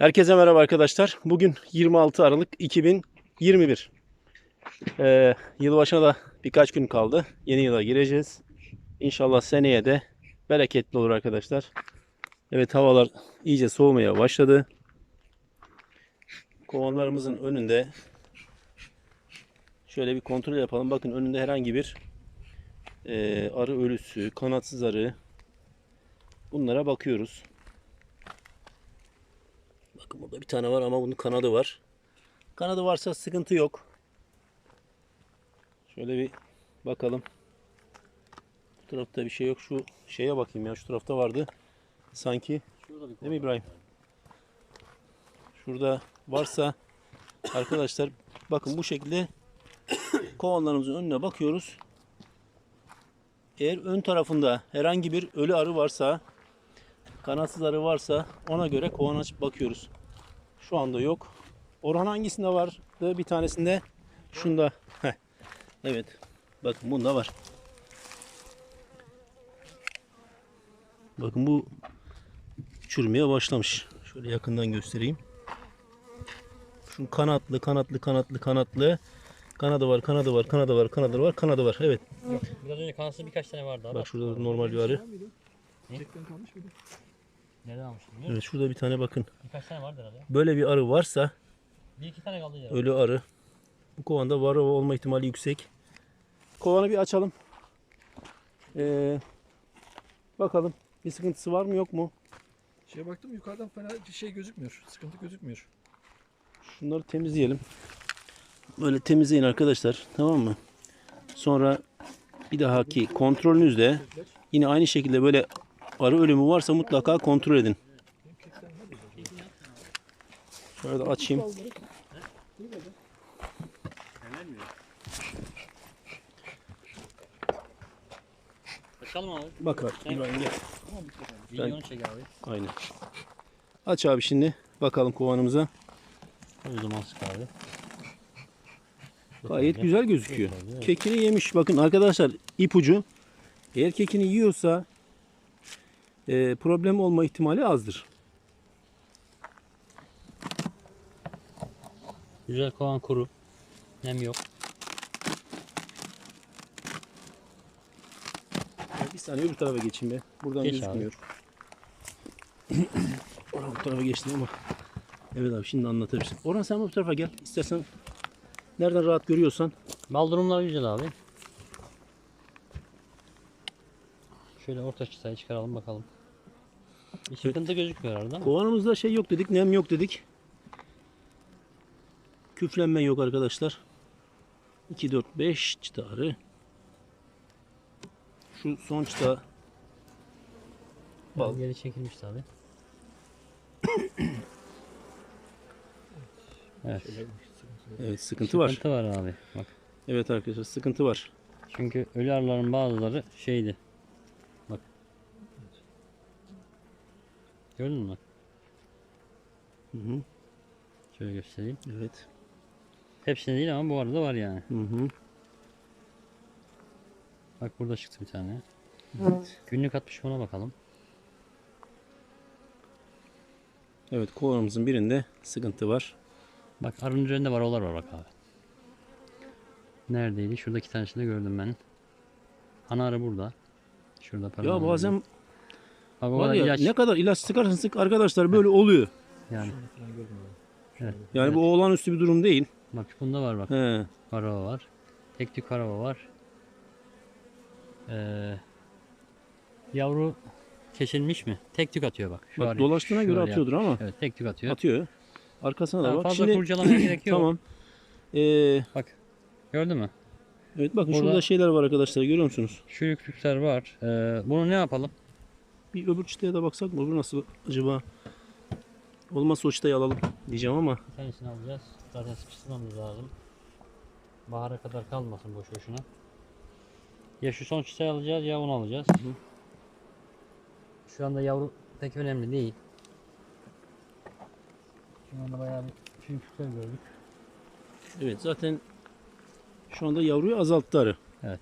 Herkese merhaba arkadaşlar. Bugün 26 Aralık 2021. Ee, yılbaşına da birkaç gün kaldı. Yeni yıla gireceğiz. İnşallah seneye de bereketli olur arkadaşlar. Evet havalar iyice soğumaya başladı. Kovanlarımızın önünde şöyle bir kontrol yapalım. Bakın önünde herhangi bir e, arı ölüsü, kanatsız arı bunlara bakıyoruz. Bakın burada bir tane var ama bunun kanadı var. Kanadı varsa sıkıntı yok. Şöyle bir bakalım. Bu tarafta bir şey yok. Şu şeye bakayım ya. Şu tarafta vardı. Sanki. Değil mi İbrahim? Şurada varsa arkadaşlar bakın bu şekilde kovanlarımızın önüne bakıyoruz. Eğer ön tarafında herhangi bir ölü arı varsa kanatsız arı varsa ona göre kovan açıp bakıyoruz. Şu anda yok. Orhan hangisinde vardı? Bir tanesinde şunda. Heh. Evet. Bakın bunda var. Bakın bu çürümeye başlamış. Şöyle yakından göstereyim. Şu kanatlı, kanatlı, kanatlı, kanatlı. Kanadı var, kanadı var, kanadı var, kanadı var, kanadı var. Evet. Yok. Biraz önce kanatsız birkaç tane vardı abi. Bak şurada da normal bir arı. Nereden almıştın biliyor musun? Evet şurada bir tane bakın. Birkaç tane vardı herhalde. Böyle bir arı varsa Bir iki tane kaldı ya. ölü arı. Bu kovanda var olma ihtimali yüksek. Kovanı bir açalım. Ee, bakalım bir sıkıntısı var mı yok mu? Şeye baktım yukarıdan fena bir şey gözükmüyor. Sıkıntı gözükmüyor. Şunları temizleyelim. Böyle temizleyin arkadaşlar. Tamam mı? Sonra bir dahaki kontrolünüzde yine aynı şekilde böyle arı ölümü varsa mutlaka kontrol edin. Şöyle de açayım. Açalım abi. Bak bak İbrahim gel. Videonu çek abi. Aynen. Aç abi şimdi. Bakalım kovanımıza. O zaman sık abi. Gayet güzel gözüküyor. Kekini yemiş. Bakın arkadaşlar ipucu. Eğer kekini yiyorsa e, problem olma ihtimali azdır. Güzel kovan kuru. Nem yok. Bir saniye öbür tarafa geçeyim be. Buradan Geç gözükmüyor. Orhan bu tarafa geçtim ama. Evet abi şimdi anlatabilirsin. Orhan sen bu tarafa gel. İstersen nereden rahat görüyorsan. Bal durumları güzel abi. Şöyle orta çıtayı çıkaralım bakalım. Bir sıkıntı gözükmüyor arada ama. Kovanımızda şey yok dedik, nem yok dedik. Küflenme yok arkadaşlar. 2, 4, 5 çıta arı. Şu son çıta bal. Geri çekilmişti abi. evet. Evet sıkıntı var. Sıkıntı var abi. Bak. Evet arkadaşlar sıkıntı var. Çünkü ölü arıların bazıları şeydi. Gördün mü? Hı hı. Şöyle göstereyim. Evet. Hepsinde değil ama bu arada var yani. Hı hı. Bak burada çıktı bir tane. Evet. Günlük atmış ona bakalım. Evet kovanımızın birinde sıkıntı var. Bak arının üzerinde varolar var bak abi. Neredeydi? Şuradaki tanesini gördüm ben. Ana arı burada. Şurada Ya parmağım. bazen Bak var ya ilaç. ne kadar ilaç sıkarsan sık arkadaşlar böyle oluyor. Yani. Evet. Yani bu olağanüstü bir durum değil. Bak bunda var bak. He. Karava var. Tek tük karava var. Ee, yavru kesilmiş mi? Tek tük atıyor bak. Şu Bak arı- dolaştığına şu göre arıya. atıyordur ama Evet tek tük atıyor. atıyor. Arkasına da Ha, bak. fazla Şimdi kurcalamaya gerek yok. tamam. Ee, Bak. Gördün mü? evet bakın Burada- şurada şeyler var arkadaşlar görüyor musunuz? Şu yüklükler var. Ee, bunu ne yapalım? Bir öbür çıtaya da baksak mı? Bu nasıl acaba? Olmazsa o çıtayı alalım diyeceğim ama. Bir tanesini alacağız. Zaten sıkıştırmamız lazım. Bahara kadar kalmasın boş boşuna. Ya şu son çiçeği alacağız ya onu alacağız. Şu anda yavru pek önemli değil. Şu anda bayağı bir çürükler gördük. Evet zaten şu anda yavruyu azalttı arı. Evet.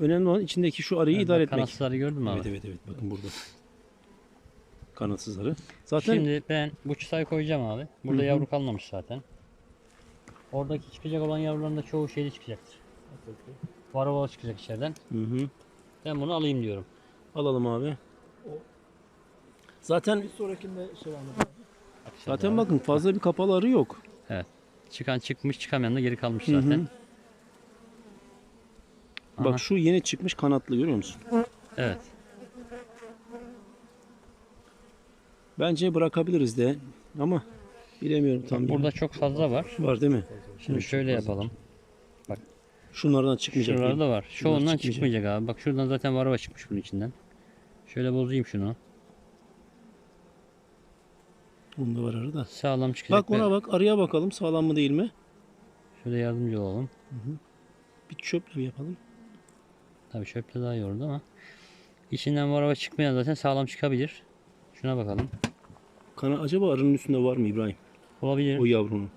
Önemli olan içindeki şu arıyı Evet, idare etmek. Kanatsızları gördün mü abi? Evet evet evet bakın burada. Kanatsız arı. Zaten Şimdi ben bu çıtayı koyacağım abi. Burada Hı hı. yavru kalmamış zaten. Oradaki çıkacak olan yavruların da çoğu şeyli çıkacaktır. Varava çıkacak içeriden. Hı hı. Ben bunu alayım diyorum. alalım abi. Zaten Bir sonrakinde şey içeride zaten var. bakın fazla bir kapalı arı yok. Çıkan çıkmış çıkamayan da geri kalmış Hı hı. Aha. Bak şu yeni çıkmış kanatlı görüyor musun? Evet. Bence bırakabiliriz de ama bilemiyorum tam. Burada çok fazla var. var değil mi? Şimdi şöyle yapalım. Şunlardan çıkmayacak. Şuralarda değil. var. Çoğundan çıkmayacak. çıkmayacak abi. Bak şuradan zaten varava çıkmış bunun içinden. Şöyle bozayım şunu. Bunda var arı da. Sağlam çıkacak. Bak ona ve bak arıya bakalım sağlam mı değil mi? Şöyle yardımcı olalım. Bir çöple bir yapalım. Tabii çöpte daha iyi olurdu ama. İçinden varava çıkmayan zaten sağlam çıkabilir. Şuna bakalım. Kana acaba arının üstünde var mı İbrahim? Olabilir. O yavrunun.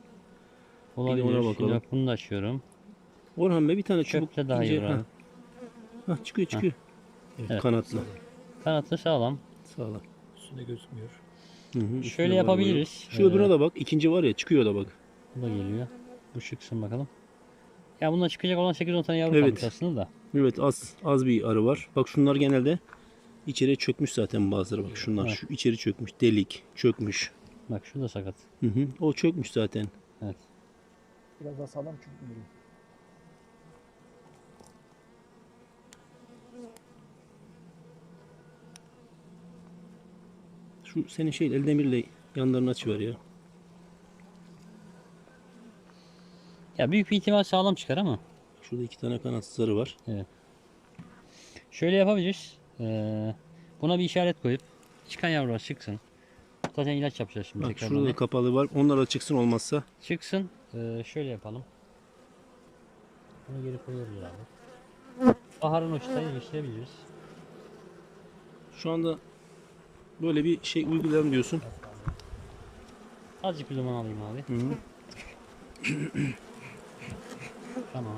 Olabilir. ona Şimdi bakalım. bak bunu da açıyorum. Orhan Bey bir tane çubuk. Çöpte daha iyi ince- olur Heh, abi. heh, çıkıyor çıkıyor. Evet, Evet. Kanatlı. Kanatlı sağlam. Sağlam. Üstünde gözükmüyor. Hı hı, Şöyle yapabiliriz. Şu öbürüne Ee, de bak. ikinci var ya çıkıyor da bak. Bu da geliyor. Bu çıksın bakalım. Ya bundan çıkacak olan 8-10 tane yavru Evet. kalmış aslında da. Evet az az bir arı var. Bak şunlar genelde içeri çökmüş zaten bazıları bak şunlar Evet. şu içeri çökmüş delik çökmüş. Bak şu da sakat. Hı hı. O çökmüş zaten. Biraz daha sağlam çünkü. Şu senin şey el demirle yanlarını açıver ya. Ya büyük bir ihtimal sağlam çıkar ama. Şurada iki tane kanatsız arı var. Şöyle yapabiliriz. Ee, buna bir işaret koyup çıkan yavrular çıksın. Zaten ilaç yapacağız şimdi Bak şurada da kapalı var. Onlar da çıksın olmazsa. Çıksın. Ee, şöyle yapalım. Bunu geri koyuyoruz abi. Baharın uçtayı geçirebiliriz. Şu anda böyle bir şey uygulayalım diyorsun. Azıcık bir zaman alayım abi. Hı hı. Tamam.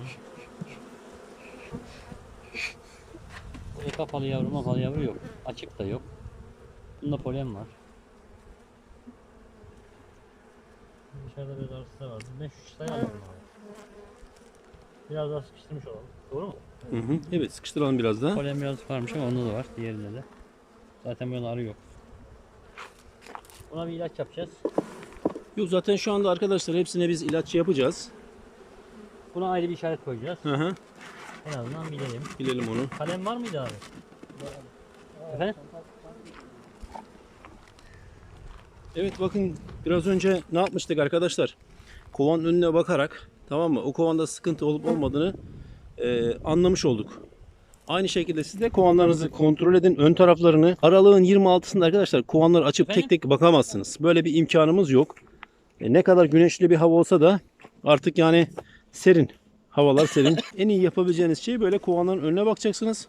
Burada kapalı yavru mapalı yavru yok. Açık da yok. Bunda polen var. Dışarıda biraz arısı da vardı. Ben şu çıtayı alalım. Biraz daha sıkıştırmış olalım. Doğru mu? Hı hı. Evet sıkıştıralım biraz daha. Polen biraz varmış ama onda da var. Diğerinde de. Zaten böyle arı yok. Buna bir ilaç yapacağız. Yok zaten şu anda arkadaşlar hepsine biz ilaç yapacağız. Buna ayrı bir işaret koyacağız. Hı hı. En azından bilelim. Bilelim onu. Kalem var mıydı abi? Efendim? Evet bakın biraz önce ne yapmıştık arkadaşlar? Kovanın önüne bakarak tamam mı? O kovanda sıkıntı olup olmadığını e, anlamış olduk. Aynı şekilde siz de kovanlarınızı kontrol edin. Ön taraflarını aralığın 26'sında arkadaşlar kovanları açıp tek tek bakamazsınız. Böyle bir imkanımız yok. E, ne kadar güneşli bir hava olsa da artık yani serin. Havalar serin. en iyi yapabileceğiniz şey böyle kovanların önüne bakacaksınız.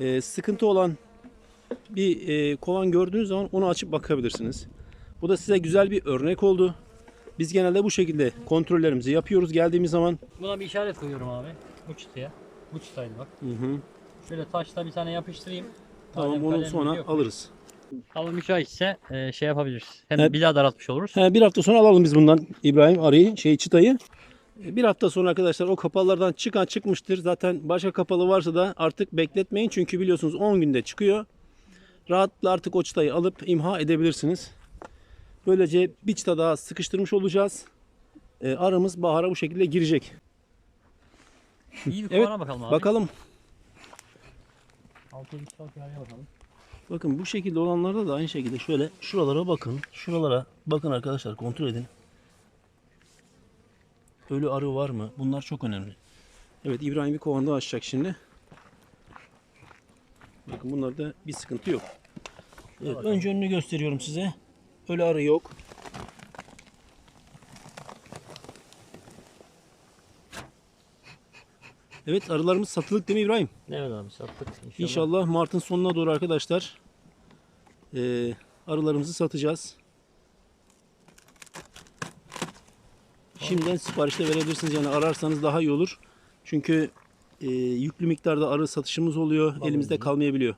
E, sıkıntı olan bir e, kovan gördüğünüz zaman onu açıp bakabilirsiniz. Bu da size güzel bir örnek oldu. Biz genelde bu şekilde kontrollerimizi yapıyoruz geldiğimiz zaman. Buna bir işaret koyuyorum abi. Bu çıtaya. Bu çıtaydı bak. Hı hı. Şöyle taşla bir tane yapıştırayım. Tamam Madem onu sonra yok. alırız. Hava müsaitse e, şey yapabiliriz. Hem Evet. bir daha daraltmış oluruz. He, bir hafta sonra alalım biz bundan İbrahim arıyı, şey çıtayı. E, Bir hafta sonra arkadaşlar o kapalılardan çıkan çıkmıştır. Zaten başka kapalı varsa da artık bekletmeyin. Çünkü biliyorsunuz 10 günde çıkıyor. Rahatlıkla artık o çıtayı alıp imha edebilirsiniz. Böylece bir çıta daha sıkıştırmış olacağız. E, arımız bahara bu şekilde girecek. İyi bir Evet, bakalım abi. Bakalım. Bakalım. Bakın bu şekilde olanlarda da aynı şekilde şöyle şuralara bakın. Şuralara bakın arkadaşlar kontrol edin. Ölü arı var mı? Bunlar çok önemli. Evet İbrahim bir kovanda açacak şimdi. Bakın bunlarda bir sıkıntı yok. Evet, önce önünü gösteriyorum size. Ölü arı yok. Evet arılarımız satılık değil mi İbrahim? Evet abi sattık inşallah. İnşallah Mart'ın sonuna doğru arkadaşlar eee, arılarımızı satacağız. Şimdiden sipariş de verebilirsiniz. Yani ararsanız daha iyi olur. Çünkü eee, yüklü miktarda arı satışımız oluyor. Elimizde kalmayabiliyor.